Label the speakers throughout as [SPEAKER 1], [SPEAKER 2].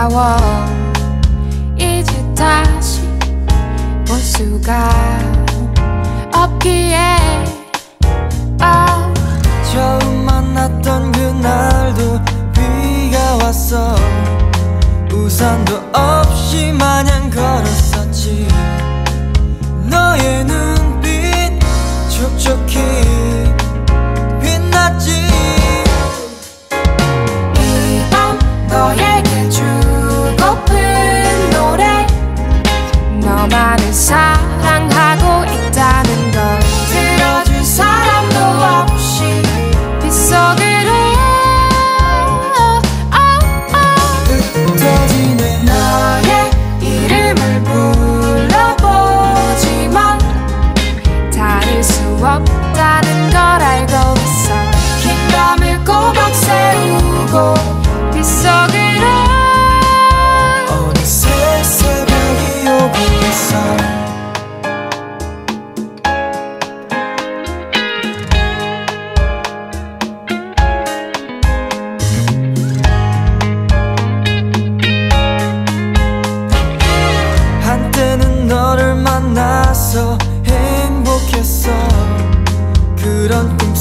[SPEAKER 1] 아까워 이제 다시 볼 수가 없기에 oh.
[SPEAKER 2] 처음 만났던 그날도 비가 왔어 우산도 없이 마냥
[SPEAKER 1] 걸었어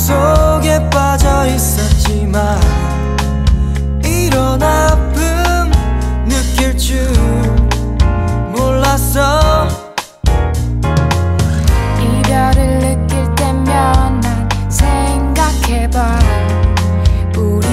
[SPEAKER 2] 속에 빠져 있었지만 이런 아픔 느낄 줄 몰랐어.
[SPEAKER 1] 이별을 느낄 때면 난 생각해봐. 우리